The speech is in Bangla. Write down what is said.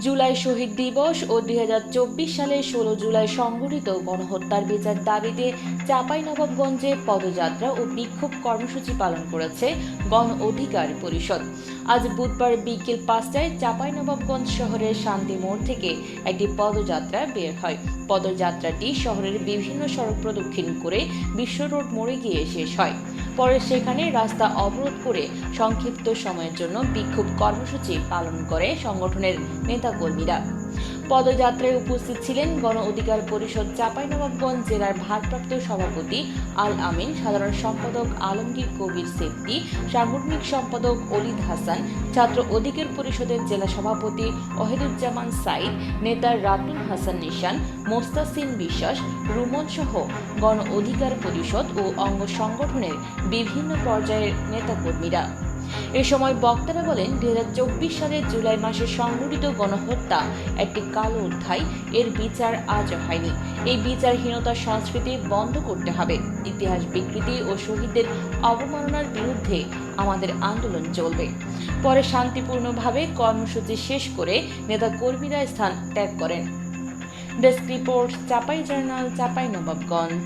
জুলাই শহীদ দিবস ও দুই হাজার চব্বিশ সালে ষোলো জুলাই সংঘটিত গণহত্যার বিচার দাবিতে চাঁপাইনবাবগঞ্জে পদযাত্রা ও বিক্ষোভ কর্মসূচি পালন করেছে গণ অধিকার পরিষদ। আজ বুধবার বিকেল পাঁচটায় চাঁপাইনবাবগঞ্জ শহরের শান্তি মোড় থেকে একটি পদযাত্রা বের হয়। পদযাত্রাটি শহরের বিভিন্ন সড়ক প্রদক্ষিণ করে বিশ্ব রোড মোড়ে গিয়ে শেষ হয়। পরে সেখানে রাস্তা অবরোধ করে সংক্ষিপ্ত সময়ের জন্য বিক্ষোভ কর্মসূচি পালন করে সংগঠনের নেতাকর্মীরা। পদযাত্রায় উপস্থিত ছিলেন গণ অধিকার পরিষদ চাঁপাইনবাবগঞ্জ জেলার ভারপ্রাপ্ত সভাপতি আল আমিন, সাধারণ সম্পাদক আলমগীর কবির সেফতি সাংগঠনিক সম্পাদক অলিদ হাসান, ছাত্র অধিকার পরিষদের জেলা সভাপতি ওহেদুজ্জামান সাইদ, নেতা রাতুল হাসান নিশান মোস্তাসিন বিশ্বাস, রুমন সহ গণ অধিকার পরিষদ ও অঙ্গ সংগঠনের বিভিন্ন পর্যায়ের নেতাকর্মীরা। এ সময় বক্তারা বলেন দুই সালের জুলাই মাসে সংঘটিত গণহত্যা একটি কালো অধ্যায়। এর বিচার আজও হয়নি। এই বিচারহীনতা সংস্কৃতি বন্ধ করতে হবে। ইতিহাস বিকৃতি ও শহীদদের অবমাননার বিরুদ্ধে আমাদের আন্দোলন চলবে। পরে শান্তিপূর্ণভাবে কর্মসূচি শেষ করে নেতা কর্মীরা স্থান ত্যাগ করেন। Desk report, Chapai journal, Chapai Nawabganj.